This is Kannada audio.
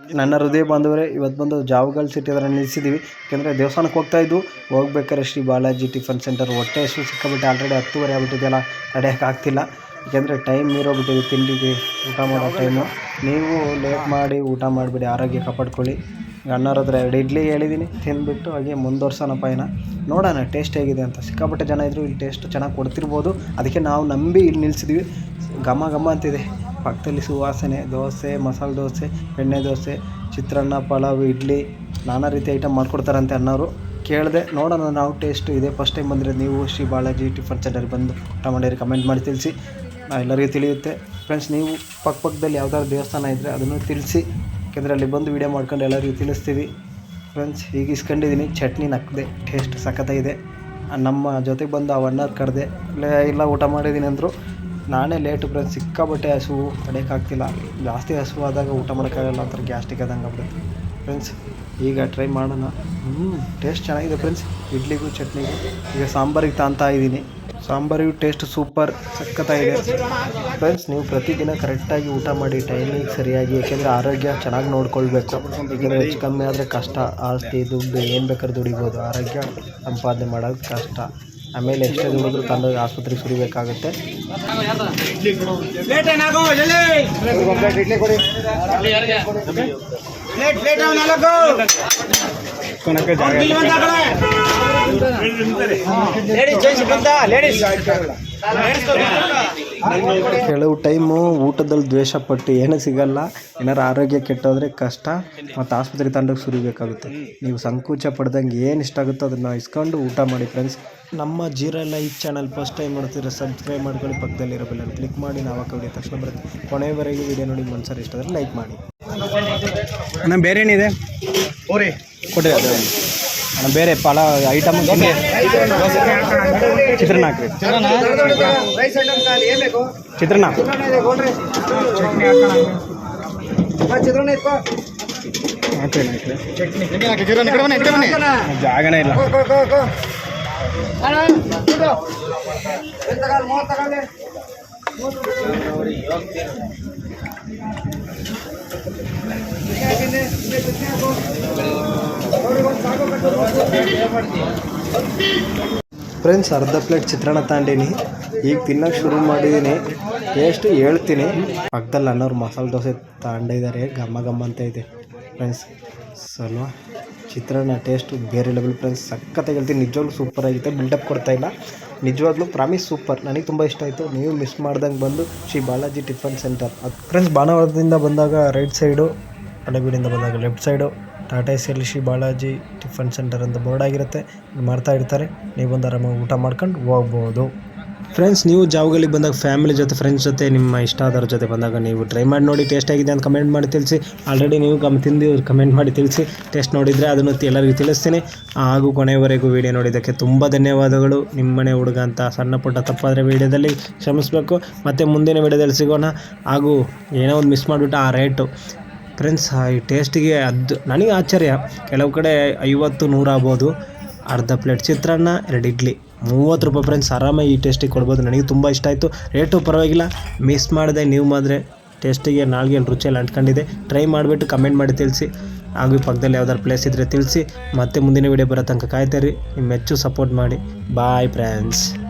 ನನ್ನ ಹೃದಯ ಬಾಂಧವರೇ, ಇವತ್ತು ಬಂದು ಜಾವಗಲ್ ಸಿಟಿ ಹತ್ರ ನಿಲ್ಲಿಸಿದ್ದೀವಿ ಯಾಕೆಂದರೆ ದೇವಸ್ಥಾನಕ್ಕೆ ಹೋಗ್ತಾ ಇದ್ದು ಹೋಗ್ಬೇಕಾದ್ರೆ ಶ್ರೀ ಬಾಲಾಜಿ ಟಿಫನ್ ಸೆಂಟರ್ ಹೊಟ್ಟೆ ಹಸು ಸಿಕ್ಕಬಿಟ್ಟು. ಆಲ್ರೆಡಿ ಹತ್ತುವರೆ ಆಗ್ಬಿಟ್ಟಿದೆಯಲ್ಲ ತಡೆಯೋಕೆ ಆಗ್ತಿಲ್ಲ. ಯಾಕೆಂದರೆ ಟೈಮ್ ಮೀರೋಗ್ಬಿಟ್ಟಿದೆ, ತಿಂಡಿಗೆ ಊಟ ಮಾಡೋ ಟೈಮು ನೀವು ಲೇಟ್ ಮಾಡಿ ಊಟ ಮಾಡಿಬಿಡಿ, ಆರೋಗ್ಯ ಕಾಪಾಡ್ಕೊಳ್ಳಿ. ಅಣ್ಣವ್ರ ಹತ್ರ ಎರಡು ಇಡ್ಲಿ ಹೇಳಿದ್ದೀನಿ ತಿಂದುಬಿಟ್ಟು ಹಾಗೆ ಮುಂದುವರ್ಸೋಣ ಪಯಣ. ನೋಡೋಣ ಟೇಸ್ಟ್ ಹೇಗಿದೆ ಅಂತ. ಸಿಕ್ಕಾಪಟ್ಟೆ ಜನ ಇದ್ದರು ಇಲ್ಲಿ ಟೇಸ್ಟ್ ಚೆನ್ನಾಗಿ ಕೊಡ್ತಿರ್ಬೋದು. ಅದಕ್ಕೆ ನಾವು ನಂಬಿ ಇಲ್ಲಿ ನಿಲ್ಲಿಸಿದ್ವಿ ಘಮ ಘಮ ಅಂತಿದೆ. ಪಕ್ಕದಲ್ಲಿ ಸುವಾಸನೆ, ದೋಸೆ, ಮಸಾಲೆ ದೋಸೆ, ಎಣ್ಣೆ ದೋಸೆ, ಚಿತ್ರಾನ್ನ, ಪಲಾವ್, ಇಡ್ಲಿ, ನಾನಾ ರೀತಿ ಐಟಮ್ ಮಾಡ್ಕೊಡ್ತಾರಂತೆ ಅನ್ನೋರು ಕೇಳಿದೆ, ನೋಡೋಣ, ನಾವು ಟೇಸ್ಟ್ ಇದೆ. ಫಸ್ಟ್ ಟೈಮ್ ಬಂದರೆ ನೀವು ಶ್ರೀ ಬಾಳಾಜಿ ಟಿಫನ್ ಸೆಂಟರ್ ಬಂದು ಊಟ ಮಾಡಿರಿ ಕಮೆಂಟ್ ಮಾಡಿ ತಿಳಿಸಿ. ಎಲ್ಲರಿಗೂ ತಿಳಿಯುತ್ತೆ. ಫ್ರೆಂಡ್ಸ್ ನೀವು ಪಕ್ಕ ಪಕ್ಕದಲ್ಲಿ ಯಾವ್ದಾದ್ರು ದೇವಸ್ಥಾನ ಇದ್ದರೆ ಅದನ್ನು ತಿಳಿಸಿ. ಯಾಕೆಂದರೆ ಅಲ್ಲಿ ಬಂದು ವೀಡಿಯೋ ಮಾಡ್ಕೊಂಡು ಎಲ್ಲರಿಗೂ ತಿಳಿಸ್ತೀವಿ. ಫ್ರೆಂಡ್ಸ್ ಹೀಗೆ ಇಸ್ಕೊಂಡಿದ್ದೀನಿ. ಚಟ್ನಿ ನಕ್ಕದೆ ಟೇಸ್ಟ್ ಸಖತ್ತಾಗಿದೆ. ನಮ್ಮ ಜೊತೆಗೆ ಬಂದು ಆ ಅಣ್ಣ ಕರೆದೆ. ಇಲ್ಲ, ಊಟ ಮಾಡಿದ್ದೀನಿ ಅಂದರು. ನಾನೇ ಲೇಟು ಬರೋದು ಸಿಕ್ಕಾಬಟ್ಟೆ ಹಸು ತಡೆಯೋಕ್ಕಾಗ್ತಿಲ್ಲ ಜಾಸ್ತಿ ಹಸು ಆದಾಗ ಊಟ ಮಾಡೋಕ್ಕಾಗಲ್ಲ ಒಂಥರ ಗ್ಯಾಸ್ಟಿಕ್ ಆದಂಗೆ ಆಗ್ಬಿಡುತ್ತೆ. ಫ್ರೆಂಡ್ಸ್ ಈಗ ಟ್ರೈ ಮಾಡೋಣ. ಹ್ಞೂ ಟೇಸ್ಟ್ ಚೆನ್ನಾಗಿದೆ ಫ್ರೆಂಡ್ಸ್ ಇಡ್ಲಿಗೂ ಚಟ್ನಿಗೂ. ಈಗ ಸಾಂಬಾರಿಗೆ ತಾಂತಾ ಇದ್ದೀನಿ. ಸಾಂಬಾರಿಗೂ ಟೇಸ್ಟ್ ಸೂಪರ್ ಸಕ್ಕತ್ತಾಗಿದೆ ಫ್ರೆಂಡ್ಸ್ ನೀವು ಪ್ರತಿದಿನ ಕರೆಕ್ಟಾಗಿ ಊಟ ಮಾಡಿ ಟೈಮಿಗೆ ಸರಿಯಾಗಿ ಏಕೆಂದರೆ ಆರೋಗ್ಯ ಚೆನ್ನಾಗಿ ನೋಡ್ಕೊಳ್ಬೇಕು. ಈಗ ಹೆಚ್ಚು ಕಮ್ಮಿ ಆದರೆ ಕಷ್ಟ. ಆಸ್ತಿ, ದುಡ್ಡು, ಏನು ಬೇಕಾದ್ರೂ ದುಡಿಬೋದು. ಆರೋಗ್ಯ ಸಂಪಾದನೆ ಮಾಡೋದು ಕಷ್ಟ. ಆಮೇಲೆ ಎಷ್ಟೇ ದುಡಿದ್ರು ತಂದು ಆಸ್ಪತ್ರೆಗೆ ಸುರಿಬೇಕಾಗುತ್ತೆ. ಕೆಲವು ಟೈಮು ಊಟದಲ್ಲಿ ದ್ವೇಷ ಪಟ್ಟು ಏನೂ ಸಿಗಲ್ಲ. ಏನಾರು ಆರೋಗ್ಯ ಕೆಟ್ಟೋದ್ರೆ ಕಷ್ಟ. ಮತ್ತು ಆಸ್ಪತ್ರೆ ತಂಡಕ್ಕೆ ಸುರಿಬೇಕಾಗುತ್ತೆ ನೀವು ಸಂಕೋಚ ಪಡ್ದಂಗೆ ಏನು ಇಷ್ಟ ಆಗುತ್ತೋ ಅದನ್ನು ಇಸ್ಕೊಂಡು ಊಟ ಮಾಡಿ ಫ್ರೆಂಡ್ಸ್ ನಮ್ಮ zero life channel first time ಮಾಡ್ತಿದ್ರೆ ಸಬ್ಸ್ಕ್ರೈಬ್ ಮಾಡ್ಕೊಳ್ಳಿ. ಪಕ್ಕದಲ್ಲಿರೋ ಬೆಲ್ಲ ಕ್ಲಿಕ್ ಮಾಡಿ. ನಾವು ಹಾಕೋ ತಕ್ಷಣ ಬರುತ್ತೆ. ಕೊನೆಯವರೆಗೂ ವಿಡಿಯೋ ನೋಡಿ ಮನ್ಸರ್ ಇಷ್ಟ ಆದರೆ ಲೈಕ್ ಮಾಡಿ. ಅಣ್ಣ ಬೇರೆ ಏನಿದೆ ಅಣ್ಣ ಬೇರೆ ಪಲ ಐಟಮ್ ಚಿತ್ರಾನ್ನ ಹಾಕ್ರಿ. ರೈಸ್ ಐಟಮ್ ಖಾಲಿ ಏನ್ ಬೇಕು ಚಿತ್ರಾನ್ನ. ಜಾಗನೇ ಇಲ್ಲ. ಫ್ರೆಂಡ್ಸ್, ಅರ್ಧ ಪ್ಲೇಟ್ ಚಿತ್ರಾನ್ನ ತಗೊಂಡೀನಿ. ಈಗ ತಿನ್ನೋಕೆ ಶುರು ಮಾಡಿದ್ದೀನಿ ಟೇಸ್ಟ್ ಹೇಳ್ತೀನಿ. ಪಕ್ಕದಲ್ಲಿ ಅನ್ನೋರು ಮಸಾಲೆ ದೋಸೆ ತಗೊಂಡಿದ್ದಾರೆ. ಘಮ ಘಮ ಅಂತ ಇದೆ. ಫ್ರೆಂಡ್ಸ್ ಸಲ್ವಾ, ಚಿತ್ರಾನ್ನ ಟೇಸ್ಟು ಬೇರೆ ಲೆವೆಲ್ ಫ್ರೆಂಡ್ಸ್ ಸಖತ್ತಾಗಿ ಹೇಳ್ತೀನಿ. ನಿಜವಾಗ್ಲೂ ಸೂಪರ್ ಆಗಿತ್ತು ಬಿಲ್ಡಪ್ ಕೊಡ್ತಾ ಇಲ್ಲ. ನಿಜವಾಗ್ಲೂ ಪ್ರಾಮಿಸ್ ಸೂಪರ್ ನನಗೆ ತುಂಬ ಇಷ್ಟ ಆಯಿತು. ನೀವು ಮಿಸ್ ಮಾಡ್ದಂಗೆ ಬಂದು Shri Balaji tiffin centre friends ಬಾಣಾವರದಿಂದ ಬಂದಾಗ ರೈಟ್ ಸೈಡು ಹಳೆಬೀಡಿಂದ ಬಂದಾಗ left side Tata S L Shri Balaji tiffin centre ಅಂತ ಬೋರ್ಡ್ ಆಗಿರುತ್ತೆ. ಮಾಡ್ತಾ ಇರ್ತಾರೆ. ನೀವು ಬಂದು ಆರಾಮಾಗಿ ಊಟ ಮಾಡ್ಕೊಂಡು ಹೋಗ್ಬೋದು. ಫ್ರೆಂಡ್ಸ್ ನೀವು ಜಾವಗಲಿಗೆ ಬಂದಾಗ ಫ್ಯಾಮಿಲಿ ಜೊತೆ ಫ್ರೆಂಡ್ಸ್ ಜೊತೆ, ನಿಮ್ಮ ಇಷ್ಟ ಆದವ್ರ ಜೊತೆ ಬಂದಾಗ ನೀವು ಟ್ರೈ ಮಾಡಿ ನೋಡಿ ಟೇಸ್ಟ್ ಆಗಿದೆ ಅಂತ ಕಮೆಂಟ್ ಮಾಡಿ ತಿಳಿಸಿ. ಆಲ್ರೆಡಿ ನೀವು ಗಮ್ ತಿಂದು ಕಮೆಂಟ್ ಮಾಡಿ ತಿಳಿಸಿ. ಟೇಸ್ಟ್ ನೋಡಿದರೆ ಅದನ್ನು ಎಲ್ಲರಿಗೂ ತಿಳಿಸ್ತೀನಿ. ಹಾಗೂ ಕೊನೆಯವರೆಗೂ ವಿಡಿಯೋ ನೋಡಿದ್ದಕ್ಕೆ ತುಂಬ ಧನ್ಯವಾದಗಳು. ನಿಮ್ಮನೆ ಹುಡುಗ ಅಂತ ಸಣ್ಣ ಪುಟ್ಟ ತಪ್ಪಾದರೆ ವಿಡಿಯೋದಲ್ಲಿ ಕ್ಷಮಿಸಬೇಕು. ಮತ್ತು ಮುಂದಿನ ವಿಡಿಯೋದಲ್ಲಿ ಸಿಗೋಣ. ಹಾಗೂ ಏನೋ ಒಂದು ಮಿಸ್ ಮಾಡಿಬಿಟ್ಟು ಆ ರೇಟು ಫ್ರೆಂಡ್ಸ್, ಈ ಟೇಸ್ಟಿಗೆ ಅದು, ನನಗೆ ಆಶ್ಚರ್ಯ. ಕೆಲವು ಕಡೆ ಐವತ್ತು, ನೂರು ಆಗ್ಬೋದು. ಅರ್ಧ ಪ್ಲೇಟ್ ಚಿತ್ರಾನ್ನ, ಎರಡು ಇಡ್ಲಿ. ಮೂವತ್ತು ರೂಪಾಯಿ ಫ್ರೆಂಡ್ಸ್, ಆರಾಮಾಗಿ ಈ ಟೇಸ್ಟಿಗೆ ಕೊಡ್ಬೋದು. ನನಗೆ ತುಂಬ ಇಷ್ಟ ಆಯಿತು. ರೇಟು ಪರವಾಗಿಲ್ಲ. ಮಿಸ್ ಮಾಡಿದೆ ನೀವು ಮಾದ್ರೆ ಟೇಸ್ಟಿಗೆ ನಾಲ್ಗೆ ರುಚಿಯಲ್ಲಿ ಅಂಟ್ಕೊಂಡಿದೆ. ಟ್ರೈ ಮಾಡಿಬಿಟ್ಟು ಕಮೆಂಟ್ ಮಾಡಿ ತಿಳಿಸಿ. ಹಾಗೂ ಪಕ್ಕದಲ್ಲಿ ಯಾವ್ದಾದ್ರು ಪ್ಲೇಸ್ ಇದ್ದರೆ ತಿಳಿಸಿ. ಮತ್ತೆ ಮುಂದಿನ ವೀಡಿಯೋ ಬರೋ ತನಕ ಕಾಯ್ತಾರಿ ನಿಮ್ಮ ಹೆಚ್ಚು ಸಪೋರ್ಟ್ ಮಾಡಿ. Bye friends.